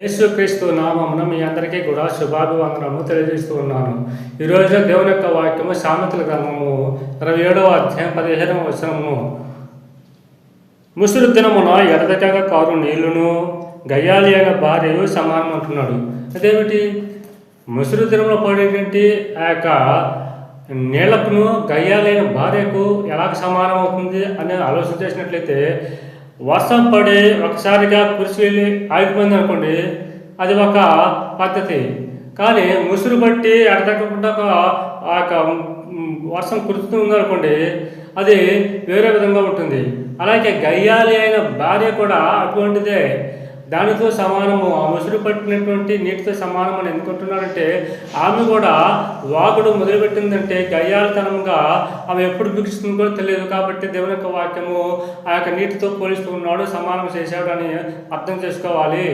యేసుక్రీస్తు నామమున మీ అందరికీ కూడా శుభాభివందనము తెలియజేస్తూ ఉన్నాను. ఈరోజు దేవుని యొక్క వాక్యము సామెతల గ్రంథము ఇరవై ఏడవ అధ్యాయం పదిహేనవ వచనము ముసురు దినమున ఎడదటగా కారు నీళ్ళును గయ్యాలి అయిన భార్యయు సమానం అంటున్నాడు. అదేమిటి? ముసురు దినంలో పడేటువంటి ఆ యొక్క నీళ్ళకును గయ్యాలైన భార్యకు ఎలా సమానం అవుతుంది అని ఆలోచన చేసినట్లయితే వర్షం పడి ఒకసారిగా కురిసి వెళ్ళి ఆగిపోయింది అనుకోండి అది ఒక పద్ధతి. కానీ ముసురు బట్టి ఒక ఆ యొక్క వర్షం కురుస్తూ ఉందనుకోండి అది వేరే విధంగా ఉంటుంది. అలాగే గయ్యాలి అయిన భార్య కూడా అటువంటిదే. దానితో సమానము. ఆ ముసురు పట్టినటువంటి నీటితో సమానం అని ఎందుకుంటున్నారంటే ఆమె కూడా వాగుడు మొదలుపెట్టిందంటే గయ్యాలతనంగా ఆమె ఎప్పుడు బిగుస్తుంది కూడా తెలియదు. కాబట్టి దేవుని యొక్క వాక్యము ఆ యొక్క నీటితో పోలిస్తూ ఉన్నాడు సమానం చేశాడు అని అర్థం చేసుకోవాలి.